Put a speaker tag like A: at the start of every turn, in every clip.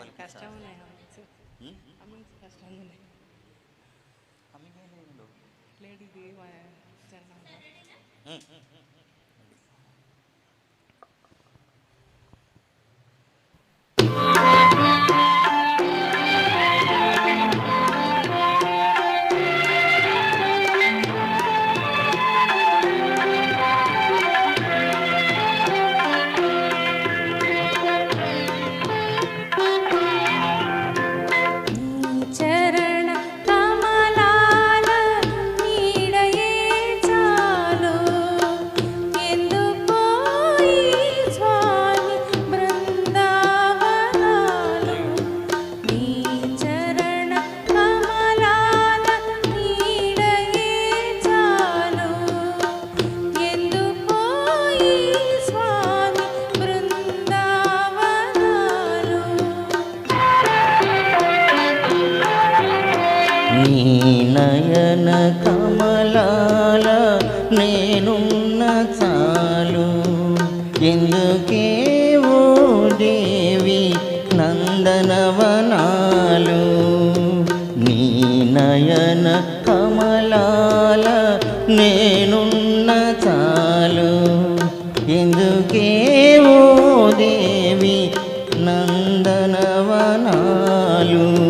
A: బలి
B: కష్టం
A: కష్టం కమింగ్
B: లేడీది నీ
A: నయన కమలాల నేనున్న చాలు. ఎందుకేవో దేవి నందనవనాలు? నీ నయన కమలాల నేనున్న చాలు. ఎందుకేవో దేవి నందనవనాలు?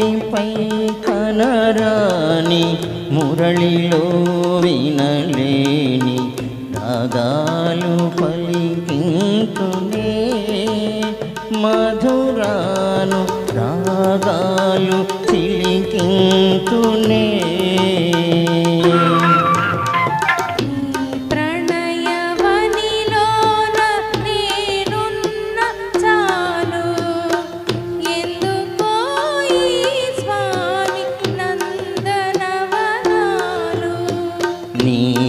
A: చెవిపై కనరాని మురళిలో వినలేని రాగాలు పలికింతునే. మధురాను రాగాలు
B: తిలికింతునే. 你。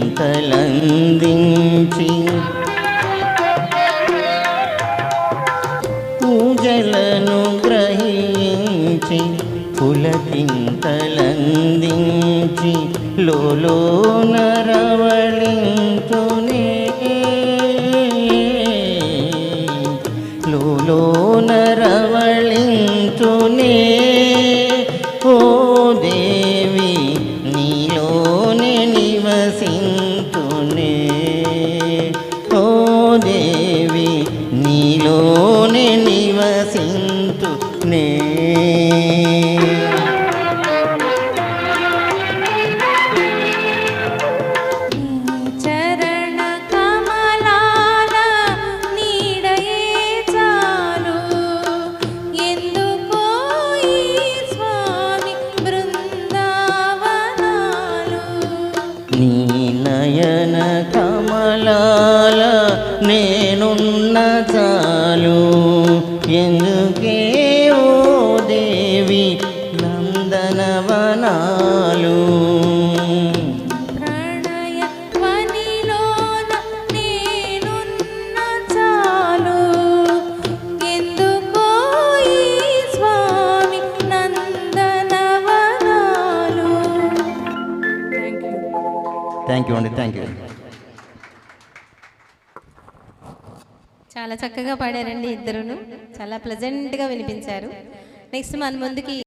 B: చింతలందించి
A: పూజలను గ్రహించి పులకింతలందించి లోలో রে వెలుగేవో దేవి
B: నందనవనాలు.
A: థ్యాంక్ యూ అండి థ్యాంక్ యూ
C: చాలా చక్కగా పాడారండి ఇద్దరును. చాలా ప్లెజెంట్గా వినిపించారు. నెక్స్ట్ మన ముందుకి